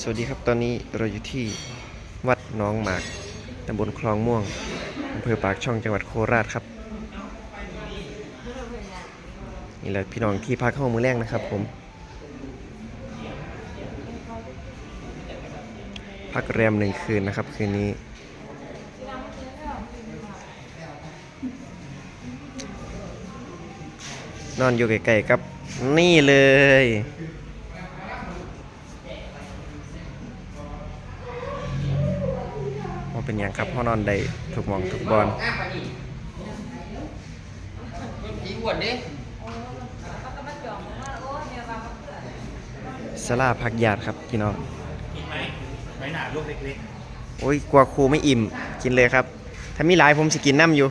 สวัสดีครับตอนนี้เราอยู่ที่วัดน้องหมากตำบลคลองม่วงอำเภอปากช่องจังหวัดโคราชครับนี่แหละพี่น้องที่พักเข้ามือแรกนะครับ ผมพักแรมหนึ่งคืนนะครับ คืนนี้ นอนอยู่ใกล้ๆกับนี่เลย ว่า เป็นอย่างครับพ่อนอนได้ถูกหมองถูกบอลผีอ้วนดิสลาพักญาติครับพี่น้องกินไหมไว้หนาลูกเล็กโอ้ยกลัวครูไม่อิ่มกินเลยครับ ถ้ามีหลายผมสิกินน้ำอยู่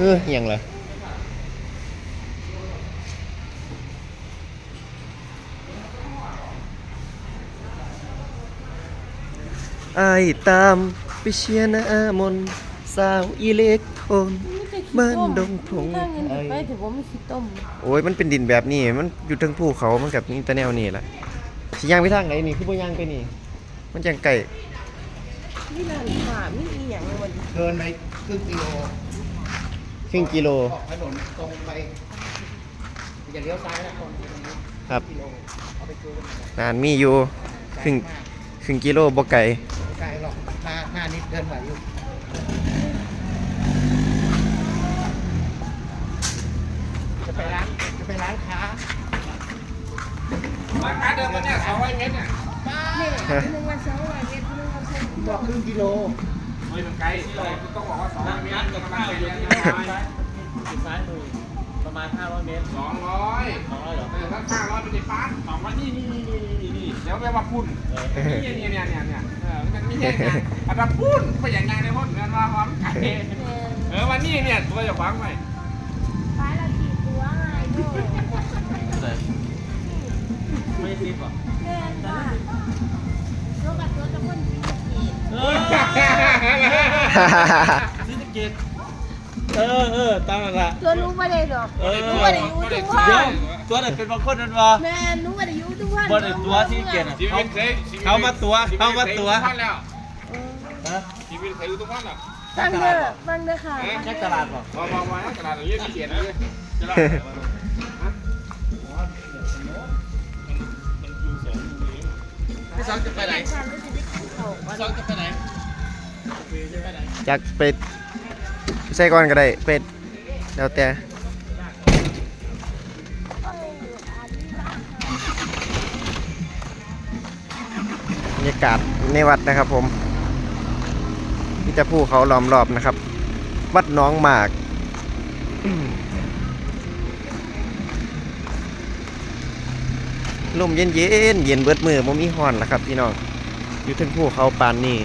เออเหียงเลยไอายตามไปเชียร์หน้ามนต์สาวอิเล็กโทรน บ้านดงพงตั้งเงินไปถือว่าไม่คิดต้มโอ้ยมันเป็นดินแบบนี้ มันอยู่เทั้งภูเขา มันกับนี่ตะแนวนี่แหละสิย่างไปทางไหนนี่คือบ่ย่างไปนี่ มันจังไก่ นี่นานฝ่าไม่อีหยังเลยวันนี้เดินไปครึ่งกิโล ครึ่งกิโล ออกถนนตรงไปอย่าเลี้ยวซ้ายนะคนครับ กิโลเอาไปจูนนานมีอยู่ครึ่งครึ่งกิโลบ่ไก่ไม่ไกลหรอกห้าห้านิดเดินไหวอยู่จะไปร้านจะไปร้านค้าๆราคาเดิมมันเนี่ยสองร้อยเมตรเนี่ยเนี่ยหนึ่งวันสองวันเย็นหนึ่งวันสองบอกครึ่งกิโล เฮ้ยมันไกลเลยต้องบอกว่าสองร้อยเมตรจะมาไปเรียนซ้ายมือประมาณ 500 เมตรสองร้อย200เหรอเออถ้าห้าร้อยเป็นในปานสองร้อยนี่นี่นี่นี่นี่เดี๋ยวไปว่าพุ่นนี่เนี่ยเนี่ยเนี่ยเนี่ยเออมันไม่ใช่ไงอันนั้นพุ่นไปอย่างไงในพุ่นเงินว่าความไกลเออวันนี้เนี่ยตัวจะขวางไว้ฟ้าละกี่ตัวไงดูไม่ได้ซิปเหรอแม่นป่ะ ซิสเกตเออเออตามนั่นละ ตัวรู้ไม่ได้หรอกเออ รู้ไม่ได้อยู่ทุกวัเดี๋ยวนตัวไหนเป็นบางคนนั่นวะแม่รู้ไม่ได้อยู่ทุกวันบ่ได้ตัวที่เกียรติอะชีวิตเคยเขามาตัวเขามาตัวชีตเคยอยู่ทุกวันแล้วฮะชีวิตเคยอยู่ทุกวันแล้วตั้งเด้อตั้งเด้อค่ะแค่ตลาดเหรอพอพอมาแล้วกระดาษเรียกเขียนเลยจะเล่าอะไรวะพี่สองจะไปไหนฉันรู้สึกได้กินเขาพี่สองจะไปไหน จากเป็ดใส่ก่อนก็ได้เป็ดแล้วแต่บรรยากาศในวัดนะครับผมมีแต่ภูเขาล้อมรอบนะครับ วัดน้องหมากลมเย็นเย็นเย็นเบิดมือบ่มีฮ้อนละครับพี่น้องอยู่ทึงภูเขาปานนี้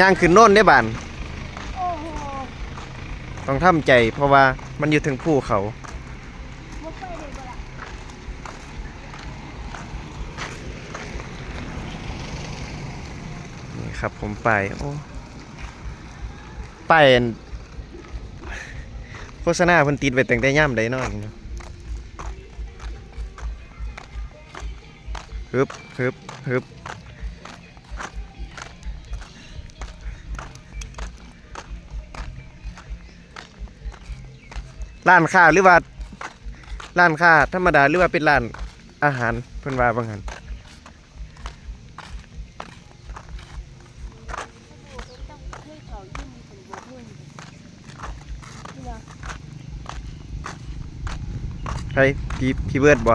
ย่างขึ้นโน่นได้บานต้องทำใจเพราะว่ามันอยู่เทึงภูเขานี่ครับผมไปโอ้ไปายโฆษณาเพิ่นติดไว้ตั้งแต่ย่ำได้น้อยเนาะฮึบฮึบฮึบ ร้านค้าหรือว่าร้านค้าธรรมดาหรือว่าเป็นร้านอาหารเพิ่นว่าบางหันให้เขายิ่งมีถึงบ่หุ่นนี่นะใครพี่พี่เบิร์ดบ่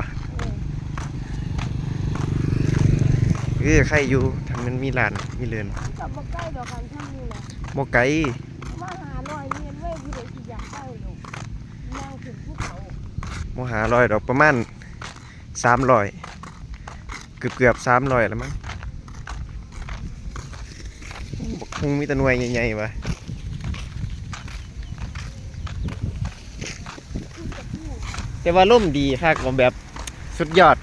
เออใครอยู่ทำมันมีร้านมีเรือนกับบ่ใกล้ดอกกันทั้งนี้แหละบ่ไกล มาหาลอยเงินไว้ผู้ใดสิอยากได้หนูนั่งถึงภูเขา บ่หาลอยดอกประมาณสามลอยเกือบเกือบสามลอยแล้วมั้งบักคงมีตะนวยใหญ่ๆวะแต่ว่าล่มดีค่ะกผมแบบสุดยอด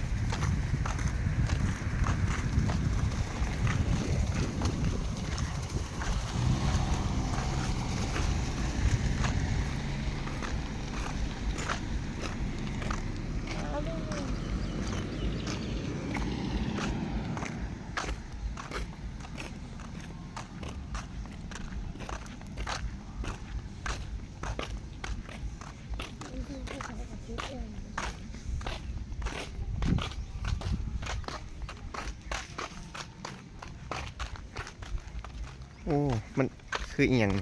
โอ้ มัน คืออีหยัง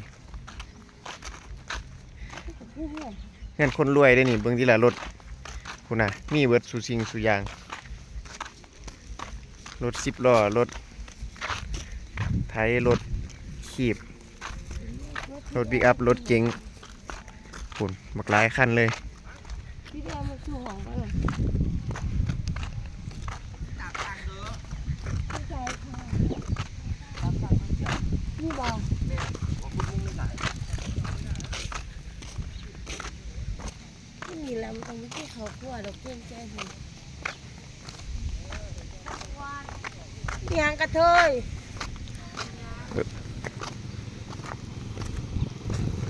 เพื่อนเงินคนรวยได้นี่เบิ่งที่ละรถคุณน่ะ มีเบิดสุซิงสุยาง รถสิบล้อ รถ ไทย รถ ขีบ รถบิ๊กอัพ รถเก๋งคุณบักหลายคันเลย พี่เดียวมาสู่ห้องไปเลยพี่ชายค่ะนี่บอกไม่มีแล้วมัน ไม่ใช่เขาขั้วดอกเพื่อนแจ้งยางกระเทย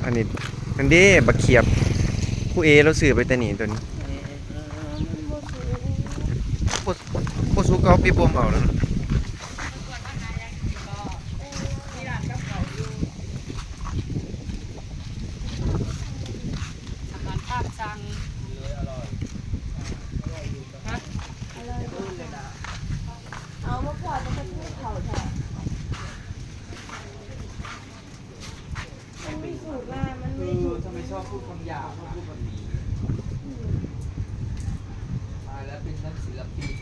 อันนี้อันนี้บักเขียบผู้เอเราซื้อไปแต่นี่ตัวนี้มันโมสูผู้สุกเอาไปบ่มเอาแล้วเนอะ อาหารภาพสั่ง อะไรบ้างเอามาพอดมันจะพูดเขาแทนมันไม่สูตรว่ามันไม่ถูก ทำไมชอบพูดคำหยาบชอบพูดแบบนี้ตายแล้วเป็นนักศิลปิน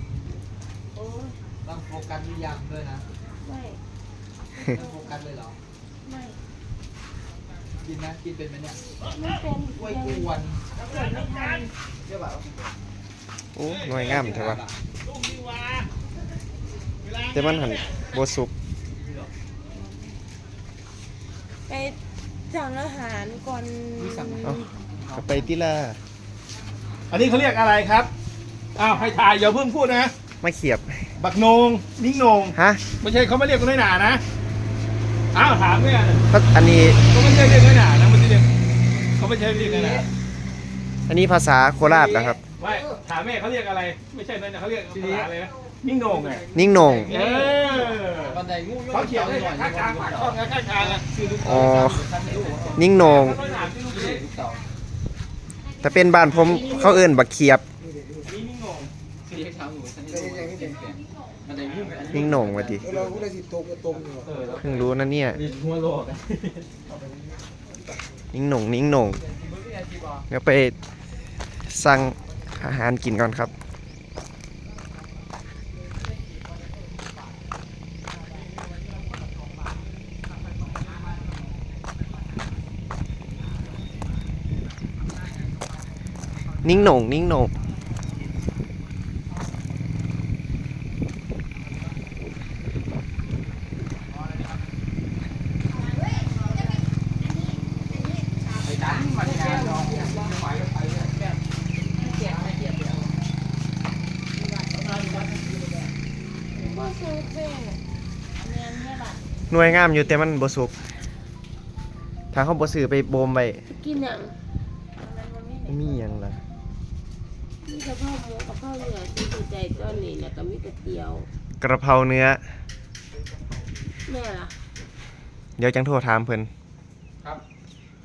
โอ้ย ต้องโฟกัสนิยามด้วยนะ ไม่ ต้องโฟกัส เลยเหรอ ไม่กินนะกินเป็นไหมเนี่ยไม่เป็นกล้วยยังกวนกดไม่ทันเรียกว่าโอ้หน่วยงามใช่ปะแต่มันหันบ่สุกไปสั่งอาหารก่อนเอ้าก็ไปติล่ะอันนี้เขาเรียกอะไรครับ อ้าวให้ทายอย่าเพิ่งพูดนะ มาเขียบ บักโหนงนิ่งโหนงฮะ ไม่ใช่เขาไม่เรียกกันน้อยหนานะ อ้าวถามเนี่ยก็อันนี้เขาไม่ใช่เรียกน้อยหนานะไม่ใช่เรียกเขาไม่ใช่เรียกน้อยหนาอันนี้ภาษาโคราชนะครับไม่ถามแม่เขาเรียกอะไร ไม่ใช่น้อยหนาเขาเรียกภาษาอะไรนะนิ่งโหนงไงนิ่งโหนงเออบันไดงูเขาเขียนได้ข้างกลางปากช่องนะข้างกลางอะคือลูกอ๋อนิ่งโหนงเขาถามที่ลูกเด็กเต่าแต่เป็นบ้านผมเขาเอิ้นบักเขียบ นี่นิ่งโหนง คือเรียกเท้าหนูฉันให้ดูบันไดงูนิ่งโหนงว่าดิเราก็ได้สิตกตรงอยู่เออแล้วเพิ่งรู้นะเนี่ยมีหัวโลกนิ่งโหนงนิ่งโหนงเดี๋ยวไปสั่งอาหารกินก่อนครับนิ่งโหนงนิ่งโหนง ไปดันมันงานเราไปไปแบบ โมสูแม่เนียนแม่บัด หน่วยงามอยู่แต่มันบ่สุก ถ้าเขาบ่ซื้อไปโบมไว้กินอย่างมีหยังล่ะมีกะเพราหมูกะเพราเนื้อที่ถูกใจตอนนี้แล้วก็มีก๋วยเตี๋ยว กระเพราเนื้อ แม่ล่ะเดี๋ยวจังโทรถามเพิ่นครับ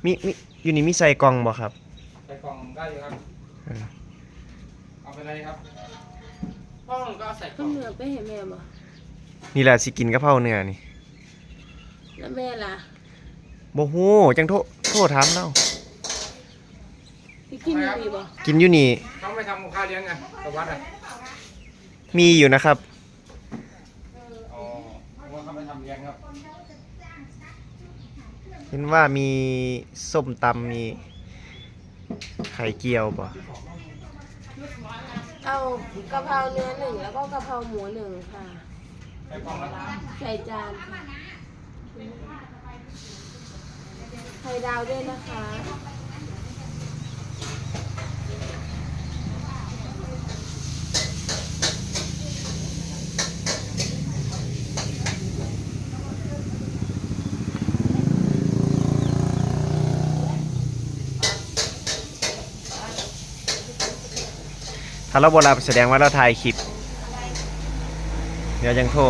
มีมีอยู่นี่มีใส่กล่องบ่ครับ ใส่กล่องได้อยู่ครับ เออ เอาไปเลยครับห้องก็ใส่กก็ล่องเนื้อไปให้แม่บ่นี่แหละสิกินกะเพราเนื้อนี่ แล้วแม่ล่ะบ่ฮู้จังโทรโทรถามเราพี่กินอยู่ดีบ่กินอยู่นี่ เขาไม่ทำกับข้าวเลี้ยงไงสวัสดิ์อะมีอยู่นะครับ อ๋อผมว่าเขาไม่ทำเลี้ยงครับเห็นว่ามีส้มตำมีไข่เจียวบ่เอากะเพราเนื้อหนึ่งแล้วก็กะเพราหมูหนึ่งค่ะ ใส่กล่องแล้วใส่จานค่ะ ไข่ดาวด้วยนะคะ ถ้าเราบ่รับแสดงว่าเราถ่ายคลิป เดี๋ยวจังโทร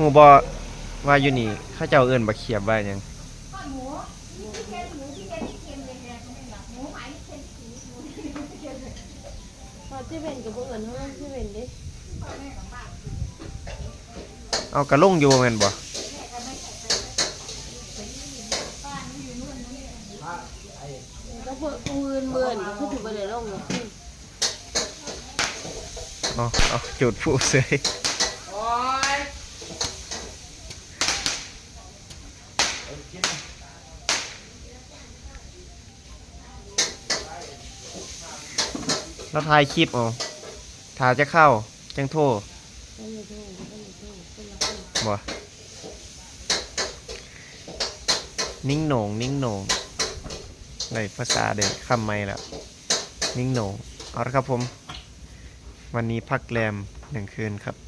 ฮู้บ่ว่าอยู่นี่เขาเจ้าเอิ้นบักเขียบว่าหยังพอที่เป็นกับพวกอื่นเท่านั้นที่เป็นดิเอาเอากระลงอยู่แม่นบ่ก็เพิ่นปืนเบิ่นคือถือบ่ได้ลงเลยเอาเอาจุดผู้เสย แล้วถ่ายคลิปเอาถ้าจะเข้า จังโทรบ่นิ่งโหนงนิ่งโหนงในภาษาเด็กคำไม่ละนิ่งโหนงเอาละครับผม วันนี้พักแรมหนึ่งคืนครับ